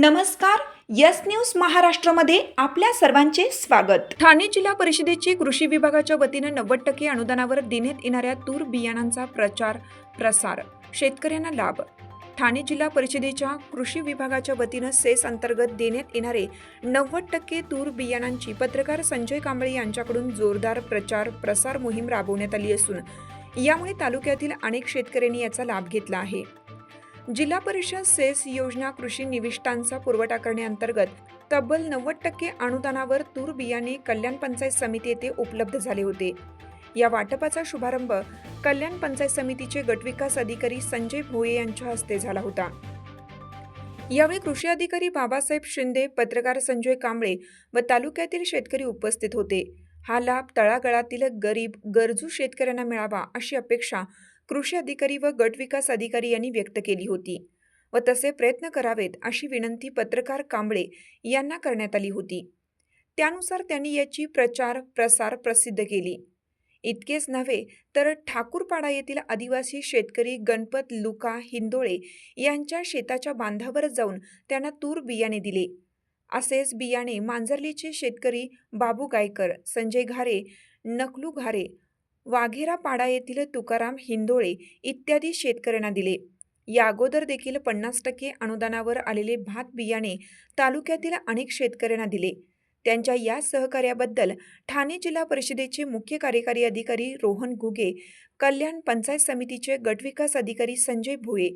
नमस्कार yes news महाराष्ट्रामध्ये आपल्या सर्वांचे स्वागत. ठाणे जिल्हा परिषदेची कृषी विभागाच्या वतीनं नव्वद टक्के अनुदानावर देण्यात येणाऱ्या तूर बियाणांचा प्रचार प्रसार शेतकऱ्यांना लाभ. ठाणे जिल्हा परिषदेच्या कृषी विभागाच्या वतीनं सेस अंतर्गत देण्यात येणारे नव्वद टक्के तूर बियाणांची पत्रकार संजय कांबळे यांच्याकडून जोरदार प्रचार प्रसार मोहीम राबवण्यात आली असून यामुळे तालुक्यातील अनेक शेतकऱ्यांनी याचा लाभ घेतला आहे. जिल्हा परिषद सेस योजना कृषी निविष्ठांचा पुरवठा करण्याअंतर्गत तब्बल नव्वद टक्के अनुदानावर तूर बियाणे कल्याण पंचायत समिती येथे उपलब्ध झाले होते. या वाटपाचा शुभारंभ कल्याण पंचायत समितीचे गटविकास अधिकारी संजय भोये यांच्या हस्ते झाला होता. यावेळी कृषी अधिकारी बाबासाहेब शिंदे पत्रकार संजय कांबळे व तालुक्यातील शेतकरी उपस्थित होते. हा लाभ तळागाळातील गरीब गरजू शेतकऱ्यांना मिळावा अशी अपेक्षा कृषी अधिकारी व गटविकास अधिकारी यांनी व्यक्त केली होती व तसे प्रयत्न करावेत अशी विनंती पत्रकार कांबळे यांना करण्यात आली होती. त्यानुसार त्यांनी याची प्रचार प्रसार प्रसिद्ध केली. इतकेच नव्हे तर ठाकूरपाडा येथील आदिवासी शेतकरी गणपत लुका हिंदोळे यांच्या शेताच्या बांधावर जाऊन त्यांना तूर बियाणे दिले. असेच बियाणे मांजर्लीचे शेतकरी बाबू गायकर संजय घारे नकलू घारे वाघेरा पाडा येथील तुकाराम हिंदोळे इत्यादी शेतकऱ्यांना दिले. या अगोदर देखील पन्नास टक्के अनुदानावर आलेले भात बियाणे तालुक्यातील अनेक शेतकऱ्यांना दिले. त्यांच्या या सहकार्याबद्दल ठाणे जिल्हा परिषदेचे मुख्य कार्यकारी अधिकारी रोहन घुगे कल्याण पंचायत समितीचे गटविकास अधिकारी संजय भोये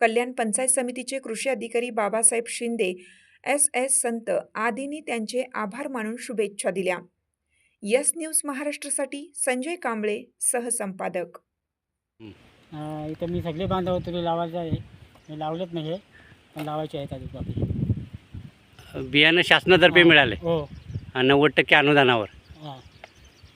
कल्याण पंचायत समितीचे कृषी अधिकारी बाबासाहेब शिंदे एस एस संत आदींनी त्यांचे आभार मानून शुभेच्छा दिल्या. यस न्यूज महाराष्ट्रासाठी संजय कांबळे सहसंपादक. हा, इथं मी सगळे बांधव तुरी लावायचं आहे. मी लावलेत नाही हे पण लावायचे आहेत अजून बाकी. बियाणं शासनातर्फे. मिळाले. हो. नव्वद टक्के अनुदानावर. हां.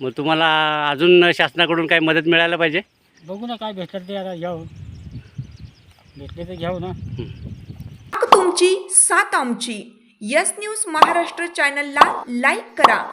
मग तुम्हाला अजून शासनाकडून काही मदत मिळायला पाहिजे? बघू ना काय भेटलं ते आता घेऊ भेटले तर घेऊ ना. तुमची सात आमची. यस न्यूज महाराष्ट्र चॅनलला लाईक करा.